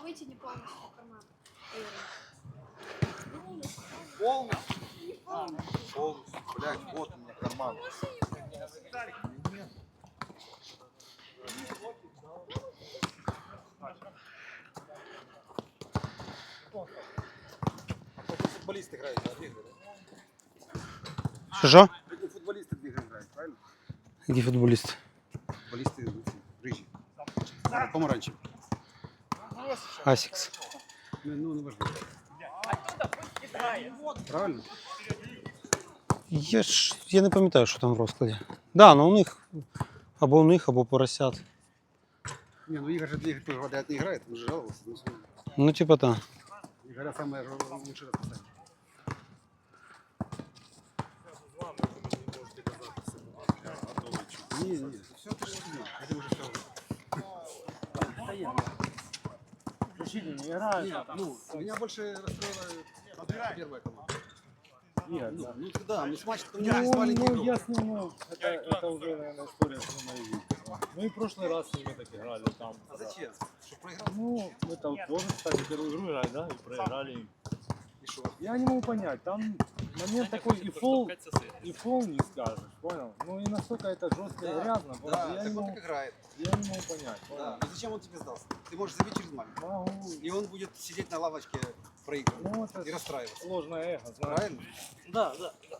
вытяни полностью карман. Полностью? Полностью. Блять, вот у меня карман. Футболисты играют, да, футболисты в игры играют, правильно? Які футболісти? Футболисты рыжие. Помаранчевые. Асікс. Ну, ну, важливо. Правильно? Я ж я не пам'ятаю, що там в розкладі. Да, ну у них або у них, або поросят. Не, ну Игорь же игры тоже говорят, не играет, он же жаловался. Ну. Ну, типа так. Игоря самое же лучшее расписание. Не, не, все ты же Это уже все. Нет, ну, меня больше расстроила первая команда. Нет, Ну, да. ну да, мы с матча Ну, поменялись маленький ну, игрок. ясно, ну, это, это уже, наверное, история с Ромаевичем. Ну и в прошлый раз с ними так играли там. А зачем? Что проиграл? Ну, мы там тоже, кстати, первую игру играли, да, и проиграли. И что? Я не могу понять, там момент такой и фол, и фол не скажешь, понял? Ну и настолько это жестко и грязно, понял? Да, я, так не он могу, так играет. я не могу понять, понял? Да. И зачем он тебе сдался? Ты можешь забить через маленький. Могу. И он будет сидеть на лавочке проигрывать Ну, это и расстраиваться. сложное эхо, знаешь. Правильно? Да, да, да.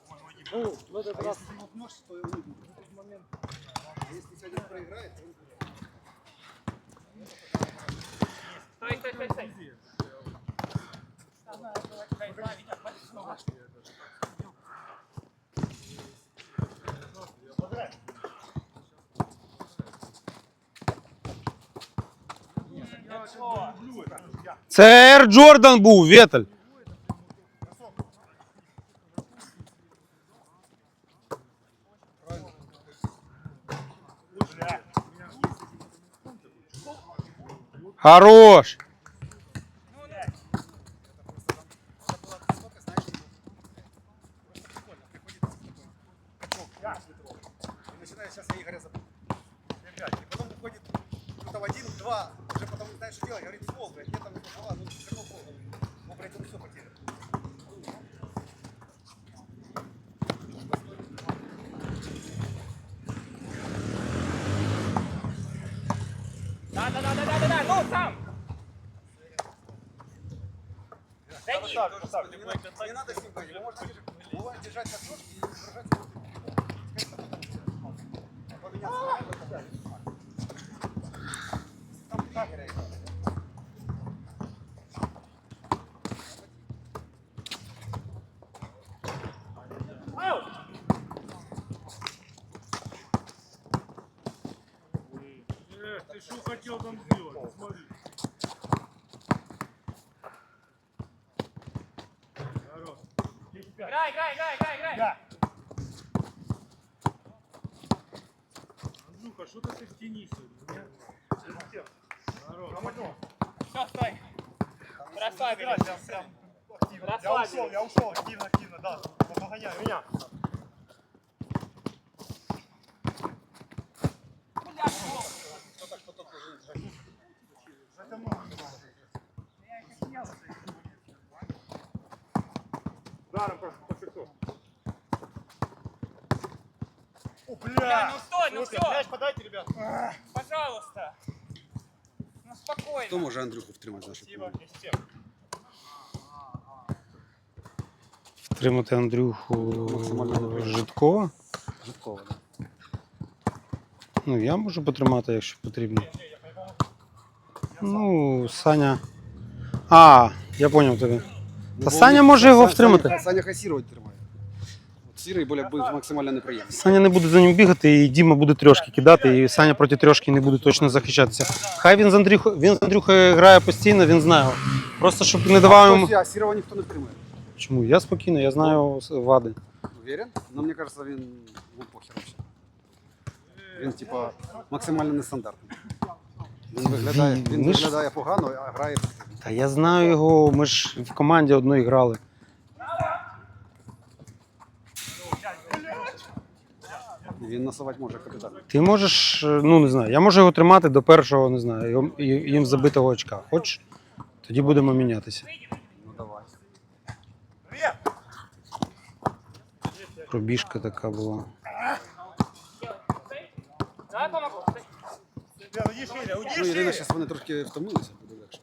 Ну, в этот А раз если ты возьмешь, то и он будет. этот момент А если сегодня проиграет, то он Це Р. Джордан був, Ветель. Хорош. И начинает сейчас я Игоря забыть. Опять. И потом выходит кто-то в один, в два, уже потом не знаешь, что делать. Говорит, фол, блядь, нет там фола, ну какой фол? Ну, блядь, он все потерял. Да, да, да, да, да, да, да, ну сам! Зайди! Не надо, не надо с ним говорить. Можете держать- на и держать его. Ты что хотел там сделать? Смотри. Играй, играй, играй, играй, играй! Андрюха, что ты в тени сегодня? Все, стой! Расслабились. Я ушел, я ушел, активно, активно, да. Погоняй меня. Даром просто подпишу. О, Бля, бля! ну стой, ну все! мяч подайте, ребят. Пожалуйста! Ну Хто спокойно. може Андрюху втримати з нашої Спасибо, команди? не система. Втримати Андрюху Максимально напряму. Житкова. Житкова, да. Ну, я можу потримати, якщо потрібно. Ну, Саня. А, я зрозумів тебе. Та Саня може його втримати. Саня, Саня хай сірувати тримає. Сірий буде буде максимально неприємний. Саня не буде за ним бігати, і Діма буде трьошки кидати, і Саня проти трьошки не буде точно захищатися. Хай він з Андрюхою, він з Андрюхою грає постійно, він знає. Просто щоб не давав йому. А сірого ніхто не втримає. Чому? Я спокійно, я знаю вади. Уверен? Но мне кажется, він ну, похер вообще. Він, типа, максимально нестандартний. Він виглядає, він ми ж- виглядає погано, а грає. Та я знаю його, ми ж в команді одної грали. Він насувати може капітан. Ти можеш, е, ну не знаю, я можу його тримати до першого, не знаю, його- їм забитого очка. Хочеш? Тоді будемо мінятися. Ну давай. Пробіжка така була. Ну, Ірина, зараз вони трошки втомилися, буде легше.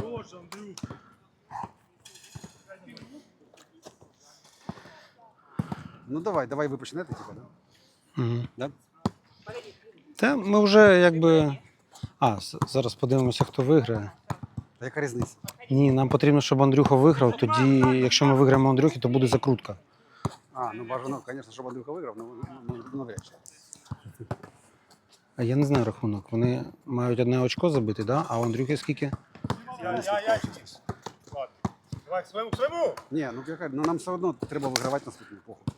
Хорош, Андрюх. Ну давай, давай ви почнете, типа, да? Угу. Да? Та ми вже якби. А, зараз подивимося, хто виграє. Та яка різниця? Ні, нам потрібно, щоб Андрюха виграв. Тоді, якщо ми виграємо Андрюхи, то буде закрутка. А, ну бажано, звісно, щоб Андрюха виграв, ну, ну, ну навряд чи. А я не знаю рахунок. Вони мають одне очко забити, да? а у Андрюхи скільки? Я, я, я. Давай, к своему. Ні, ну яка, ну нам все одно треба вигравати наступний похуй.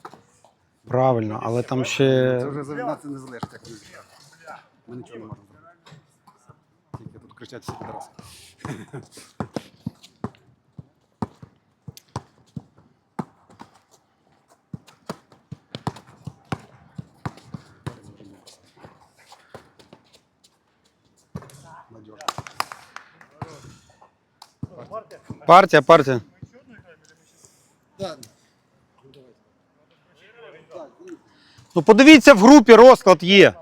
Правильно, але там ще. Це вже за нас не залежить, як вони. Ми нічого не можемо зробити. Тільки тут кричать всі підраси. Надежно. Партія, партія. Ну подивіться в групі розклад є.